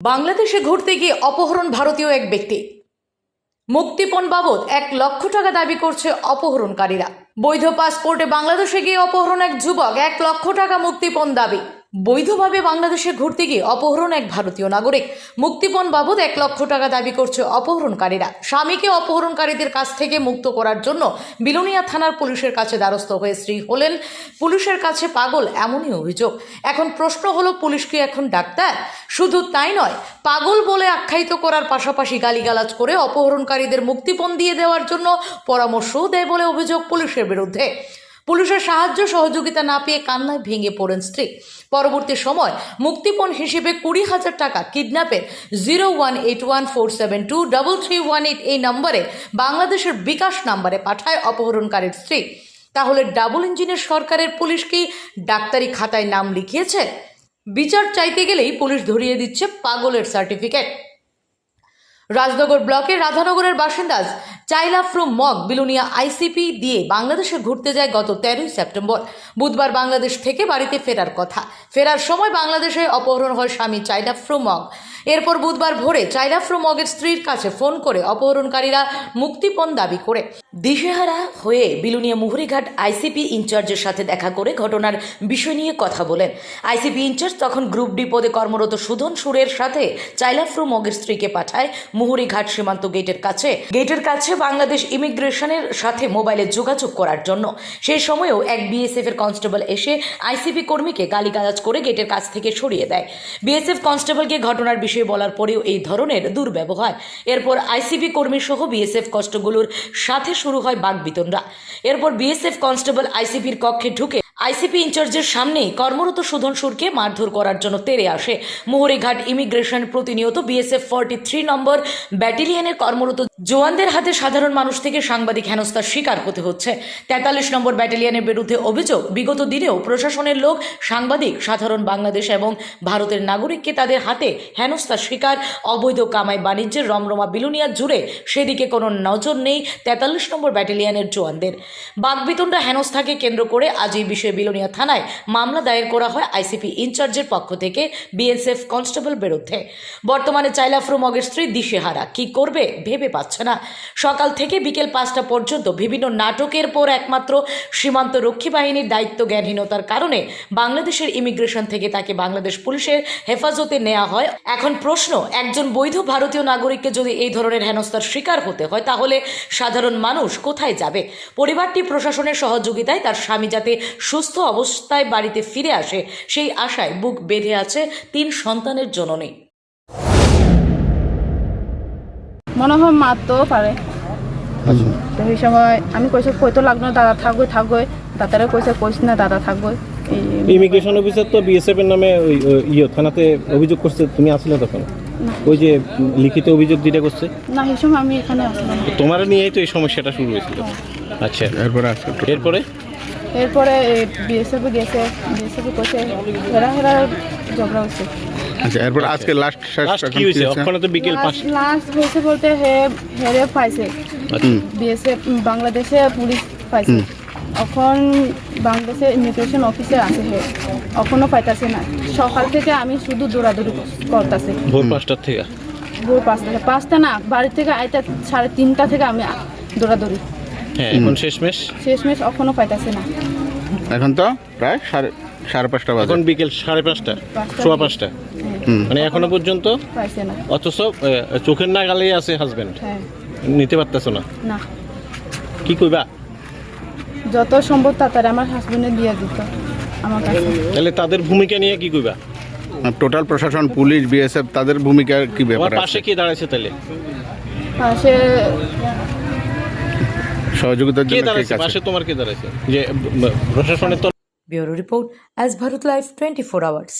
বাংলাদেশে ঘুরতে গিয়ে অপহরণ ভারতীয় এক ব্যক্তি। মুক্তিপণ বাবদ এক লক্ষ টাকা দাবি করছে অপহরণকারীরা। বৈধ পাসপোর্টে বাংলাদেশে গিয়ে অপহরণ এক যুবক, এক লক্ষ টাকা মুক্তিপণ দাবি। বৈধভাবে বাংলাদেশে ঘুরতে গিয়ে অপহরণ এক ভারতীয় নাগরিক। মুক্তিপণ বাবদ এক লক্ষ টাকা দাবি করছে অপহরণকারীরা। স্বামীকে অপহরণকারীদের কাছ থেকে মুক্ত করার জন্য বিলোনিয়া থানার পুলিশের কাছে দ্বারস্থ হয়ে স্ত্রী হলেন। পুলিশের কাছে পাগল এমনই অভিযোগ। এখন প্রশ্ন হলো, পুলিশ কি এখন ডাক্তার? শুধু তাই নয়, পাগল বলে আখ্যায়িত করার পাশাপাশি গালিগালাজ করে অপহরণকারীদের মুক্তিপণ দিয়ে দেওয়ার জন্য পরামর্শও দেয় বলে অভিযোগ পুলিশের বিরুদ্ধে। পুলিশের সাহায্য সহযোগিতা না পেয়ে কান্নায় ভেঙে পড়েন স্ত্রী। পরবর্তী সময় মুক্তিপণ হিসেবে কুড়ি হাজার টাকা কিডন্যাপের zero one eight one four seven two double three one eight এই নম্বরে বাংলাদেশের বিকাশ নম্বরে পাঠায় অপহরণকারীর স্ত্রী। তাহলে ডাবল ইঞ্জিনের সরকারের পুলিশ কি ডাক্তারি খাতায় নাম লিখিয়েছে? বিচার চাইতে গেলেই পুলিশ ধরিয়ে দিচ্ছে পাগলের সার্টিফিকেট। রাজনগর ব্লকের রাধানগরের বাসিন্দাজ চাইলাফ্রু মগ বিলুনিয়া আইসিপি দিয়ে বাংলাদেশে ঘুরতে যায় গত তেরোই সেপ্টেম্বর। বুধবার বাংলাদেশ থেকে বাড়িতে ফেরার কথা। ফেরার সময় বাংলাদেশে অপহরণ হয় স্বামী চাইলাফ্রু মগ। এরপর বুধবার ভোরে চাইলাফ্রু মগের স্ত্রীর কাছে ফোন করে অপহরণকারীরা মুক্তিপণ দাবি করে। দিশেহারা হয়ে বিলুনিয়া মুহুরিঘাট আইসিপি ইনচার্জের সাথে দেখা করে ঘটনার বিষয় নিয়ে কথা বলেন। আইসিপি ইনচার্জ তখন গ্রুপ ডি পদে কর্মরত সুধন সুরের সাথে চাইলাফ্রু মগের স্ত্রীকে পাঠায় মুহুরিঘাট সীমান্ত গেটের কাছে। গেটের কাছে বাংলাদেশ ইমিগ্রেশনের সাথে মোবাইলে যোগাযোগ করার জন্য। সেই সময়েও এক বিএসএফ এর কনস্টেবল এসে আইসিপি কর্মীকে গালিগালাজ করে গেটের কাছ থেকে সরিয়ে দেয়। বিএসএফ কনস্টেবলকে ঘটনার বিষয়ে বলার পরেও এই ধরনের দুর্ব্যবহার। এরপর আইসিপি কর্মী সহ বিএসএফ কষ্টগুলোর সাথে শুরু হয় বাগবিতণ্ডা এরপর বিএসএফ কনস্টেবল আইসিপির কক্ষে ঢুকে আইসিপি ইনচার্জের সামনেই কর্মরত সুধন সুরকে মারধর করার জন্য তেরে আসে। মোহরিঘাট ইমিগ্রেশন প্রতিনিয়ত বিএসএফ ফর্টি থ্রি নম্বর ব্যাটালিয়নের কর্মরত। জওয়ানদের হাতে সাধারণ মানুষ থেকে সাংবাদিক হেনস্থার শিকার হতে হচ্ছে। তেতাল্লিশ নম্বর ব্যাটালিয়নের বিরুদ্ধে অভিযোগ, বিগত দিনেও প্রশাসনের লোক, সাংবাদিক, সাধারণ বাংলাদেশ এবং ভারতের নাগরিককে তাদের হাতে হেনস্থার শিকার, অবৈধ কামাই বাণিজ্যের রমরমা বিলুনিয়া জুড়ে সেদিকে কোনো নজর নেই তেতাল্লিশ নম্বর ব্যাটালিয়নের জওয়ানদের। বাগবিতণ্ডা হেনস্থাকে কেন্দ্র করে আজ এই বিষয়ে বিলোনিয়া থানায় মামলা দায়ের করা হয় আইসিপি ইনচার্জের পক্ষ থেকে বিএসএফ কনস্টেবল বিরুদ্ধে। বর্তমানে চাইলাফ্রু মগের স্ত্রী দিশেহারা কি করবে ভেবে পাচ্ছে না। সকাল থেকে বিকেল পাঁচটা পর্যন্ত বিভিন্ন নাটকের পর একমাত্র সীমান্ত রক্ষী বাহিনীর দায়িত্ব জ্ঞানহীনতার কারণে বাংলাদেশের ইমিগ্রেশন থেকে তাকে বাংলাদেশ পুলিশের হেফাজতে নেওয়া হয়। এখন প্রশ্ন, একজন বৈধ ভারতীয় নাগরিককে যদি এই ধরনের হেনস্থার শিকার হতে হয়, তাহলে সাধারণ মানুষ কোথায় যাবে? পরিবারটি প্রশাসনের সহযোগিতায় তার স্বামী যাতে সুস্থ অবস্থায় বাড়িতে ফিরে আসে সেই আশায় বুক বেঁধে আছে তিন সন্তানের জননী। মনে হয় মারতেও পারে। তো সেই সময় আমি কইছে কইতো লাগল না, দাদা থাকব থাকব দাদারা কইছে কইস না দাদা থাকব ইমিগ্রেশন অফিসার তো বিএসএফ এর নামে ওই ওই ইয়ে থানাতে অভিযোগ করছে তুমি আসলে তখন? ওই যে লিখিত অভিযোগ দিটা করছে? না সেই সময় আমি এখানে আসলাম তোমার নিয়েই তো এই সমস্যাটা শুরু হয়েছিল। আচ্ছা। এরপরে এরপরে? এরপরে বিএসএফ গেছে বিএসএফ কইছে হেরা হেরা ঝগড়া হচ্ছে। আচ্ছা এরপর আজকে লাস্ট লাস্ট কি হয়েছে? ওখানে তো বিকেল পাঁচ লাস্ট হয়েছে বলতে হে হেরে পাইছে। আচ্ছা। বিএসএফ বাংলাদেশে পুলিশ পাইছে। এখন বাংলাদেশে ইমিগ্রেশন অফিসে আছে হে। এখনও পাইতাছে না। সকাল থেকে আমি শুধু দৌড়াদৌড়ি করতেছি। ভোর পাঁচটার থেকে? ভোর পাঁচটা পাঁচটা না বাড়ি থেকে আইতা সাড়ে তিনটা থেকে আমি দৌড়াদৌড়ি। হ্যাঁ এখন শেষমেশ? শেষমেশ এখনও পাইতাছি না। এখন তো প্রায় সাড়ে সাড়ে পাঁচটা বাজে। এখন বিকেল সাড়ে পাঁচটা। সোয়া পাঁচটা। মানে এখনও পর্যন্ত? অথচ চোখের নাগালেই আছে হাজবেন্ড হ্যাঁ। নিতে পারতেছো না? না। কি কইবা? যত সম্ভব তাড়াতাড়ি আমার হাজবেন্ডে দিয়ে দিত আমার কাছে। তাহলে তাদের ভূমিকা নিয়ে কি কইবা? টোটাল প্রশাসন পুলিশ বিএসএফ তাদের ভূমিকা কি ব্যাপার পাশে কি দাঁড়াইছে তাহলে? পাশে সহযোগিতার কে জন্য কে দাঁড়াইছে? কাছে? পাশে তোমার কে দাঁড়াইছে? যে প্রশাসনের তো bureau report as Bharat life twenty four hours.